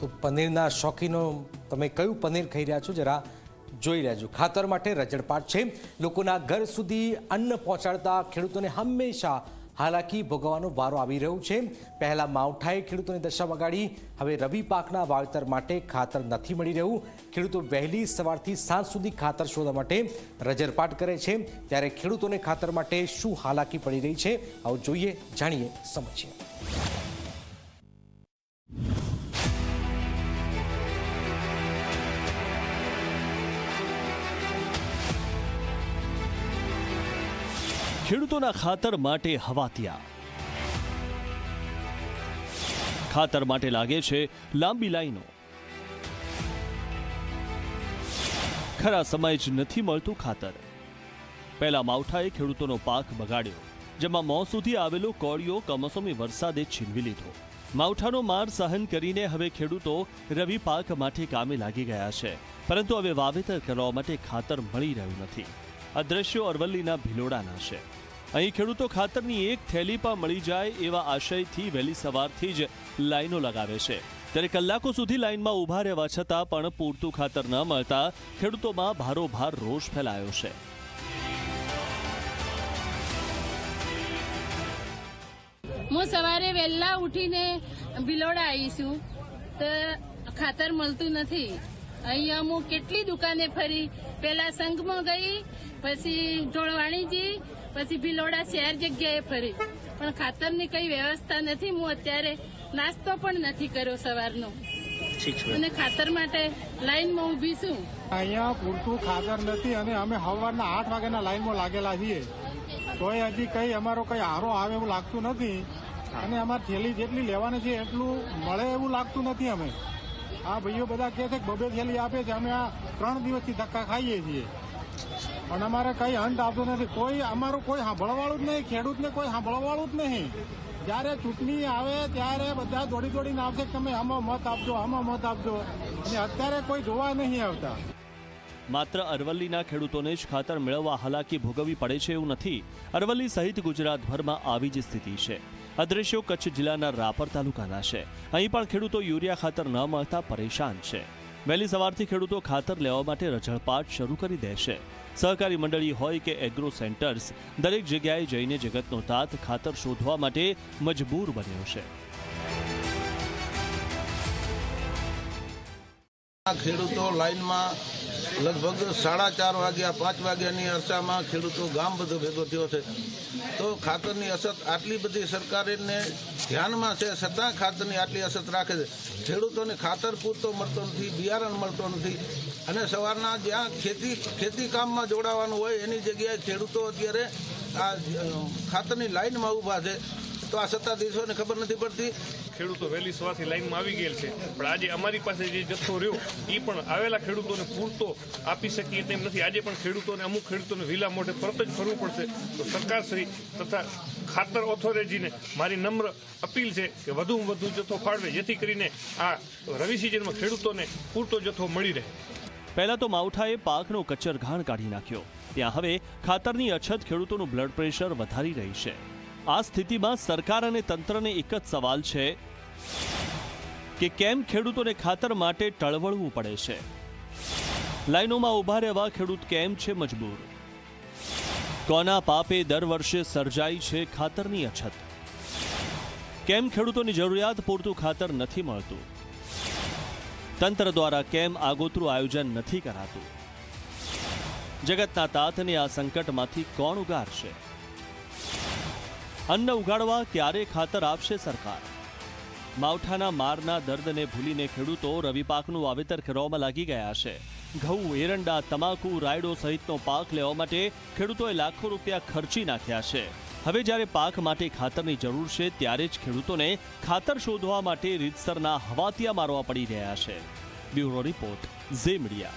તો પનીરના શોખીનો તમે કયું પનીર ખાઈ રહ્યા છો જરા જોઈ રહેજો ખાતર માટે રજડપાટ છે. લોકોના ઘર સુધી અન્ન પહોંચાડતા ખેડૂતોને હંમેશા હાલાકી ભોગવવાનો વારો આવી રહ્યો છે. પહેલા માવઠાએ ખેડૂતોની દશા વગાડી, હવે રવિ પાકના વાવેતર માટે ખાતર નથી મળી રહ્યું. ખેડૂતો વહેલી સવારથી સાંજ સુધી ખાતર શોધવા માટે રજરપાટ કરે છે. ત્યારે ખેડૂતોને ખાતર માટે શું હાલાકી પડી રહી છે? આવું જોઈએ, જાણીએ, સમજીએ. ખેડૂતોના ખાતર માટે હવાતિયા ખાતર માટે લાગે છે લાંબી લાઈનો. ખરા સમય જ નથી મળતું ખાતર. પહેલા માવઠાએ ખેડૂતોનો પાક બગાડ્યો, જેમાં મોં સુધી આવેલો કોળિયો કમોસમી વરસાદે છીનવી લીધો. માવઠાનો માર સહન કરીને હવે ખેડૂતો રવિ પાક માટે કામે લાગી ગયા છે, પરંતુ હવે વાવેતર કરવા માટે ખાતર મળી રહ્યું નથી. આ દ્રશ્યો અરવલ્લીના ભિલોડાના છે. અહીં ખેડૂતો ખાતરની એક થેલી પણ મળી જાય એવા આશયથી વહેલી સવારથી જ લાઈનો લગાવે છે. ત્યારે કલાકો સુધી લાઈનમાં ઊભા રહેવા છતાં પણ પૂરતું ખાતર ન મળતા ખેડૂતોમાં ભારોભાર રોષ ફેલાયો છે. હું સવારે વહેલા ઉઠીને બિલોડા આવીશું તો ખાતર મળતું નથી. અહીંયા હું કેટલી દુકાને ફરી? પેલા સંઘમાં ગઈ પછી ઢોળવાણીજી પછી ભિલોડા શહેર જગ્યાએ ફરી. પણ ખાતરની કઈ વ્યવસ્થા નથી હું અત્યારે નાસ્તો પણ નથી કર્યો સવારનો. અને ખાતર માટે લાઈનમાં ઊભી છું. અહીંયા પૂરતું ખાતર નથી અને અમે સવારના આઠ વાગ્યાના લાઈનમાં લાગેલા છીએ. તોય હજી કઈ અમારો કઈ હારો આવે એવું લાગતું નથી. અને અમારી થેલી જેટલી લેવાની છે એટલું મળે એવું લાગતું નથી અમે. આ ભાઈઓ બધા કહે છે કે બબે થેલી આપે છે. અમે આ ત્રણ દિવસથી ધક્કા ખાઈએ છીએ. પણ અમારે કઈ અંત આવતો નથી. કોઈ અમારું કોઈ સાંભળવાળું જ નહીં, ખેડૂતને કોઈ સાંભળવાળું જ નહીં. જ્યારે ચૂંટણી આવે ત્યારે બધા દોડી દોડીને આવશે તમે આમાં મત આપજો, આમાં મત આપજો. અને અત્યારે કોઈ જોવા નહીં આવતા. માત્ર અરવલ્લીના ખેડૂતોને જ ખાતર મેળવવા હાલાકી ભોગવવી પડે છે એવું નથી. અરવલ્લી સહિત ગુજરાતભરમાં આવી જ સ્થિતિ છે. આ દ્રશ્યો કચ્છ જિલ્લાના રાપર તાલુકાના છે. અહીં પણ ખેડૂતો યુરિયા ખાતર ન મળતા પરેશાન છે. વહેલી સવારથી ખેડૂતો ખાતર લેવા માટે રઝળપાટ શરૂ કરી દે છે. સહકારી મંડળી હોય કે એગ્રો સેન્ટર્સ દરેક જગ્યાએ જઈને જગતનો તાત ખાતર શોધવા માટે મજબૂર બન્યો છે. ખેડૂતો લાઈનમાં લગભગ સાડા ચાર વાગ્યા, પાંચ વાગ્યાની અરસામાં ખેડૂતો ગામ બધો ભેગો થયો છે. તો ખાતરની અસર આટલી બધી સરકારને ધ્યાનમાં છે, છતાં ખાતરની આટલી અસર રાખે છે. ખેડૂતોને ખાતર પૂરતો મળતો નથી, બિયારણ મળતો નથી. અને સવારના જ્યાં ખેતી ખેતી કામમાં જોડાવાનું હોય એની જગ્યાએ ખેડૂતો અત્યારે આ ખાતરની લાઈનમાં ઊભા છે. તો આ સત્તાધીશોને ખબર નથી પડતી. ખેડૂતો વહેલી સવારથી લાઈનમાં આવી ગયેલ છે. પણ આજે અમારી પાસે જે જથ્થો રહ્યો એ પણ આવેલા ખેડૂતોને પૂરતો આપી શકીએ તેમ નથી. આજે પણ ખેડૂતોને અમુક ખેડૂતોને વિલા મોઢે પરત જ ફરવું પડશે. તો સરકારશ્રી તથા ખાતર ઓથોરિટીને મારી નમ્ર અપીલ છે કે વધુમાં વધુ જથ્થો ફાળવે જેથી કરીને આ રવિ સિઝનમાં ખેડૂતોને પૂરતો જથ્થો મળી રહે. પહેલા તો માવઠાએ પાકનો કચ્ચરઘાણ કાઢી નાખ્યો. ત્યાં હવે ખાતરની અછત ખેડૂતોનું બ્લડ પ્રેશર વધારી રહી છે. આ સ્થિતિમાં સરકાર અને તંત્રને એક જ સવાલ છે કે કેમ ખેડૂતોને ખાતર માટે ટળવળવું પડે છે? લાઈનોમાં ઊભા રહેવા ખેડૂત કેમ છે મજબૂર? કોના પાપે દર વર્ષે સર્જાઈ છે ખાતરની અછત? કેમ ખેડૂતોની જરૂરિયાત પૂરતું ખાતર નથી મળતું? તંત્ર દ્વારા કેમ આગોતરું આયોજન નથી કરાતું? જગતના તાતને આ સંકટમાંથી કોણ ઉગારશે? અન્ન ઉગાડવા ક્યારે ખાતર આપશે સરકાર? માવઠાના મારના દર્દને ભૂલીને ખેડૂતો રવિ પાકનું વાવેતર કરવામાં લાગી ગયા છે. ઘઉં, એરંડા, તમાકુ, રાયડો સહિતનો પાક લેવા માટે ખેડૂતોએ લાખો રૂપિયા ખર્ચી નાખ્યા છે. હવે જ્યારે પાક માટે ખાતરની જરૂર છે ત્યારે જ ખેડૂતોને ખાતર શોધવા માટે રીતસરના હવાતિયા મારવા પડી રહ્યા છે. Bureau report, Zee media.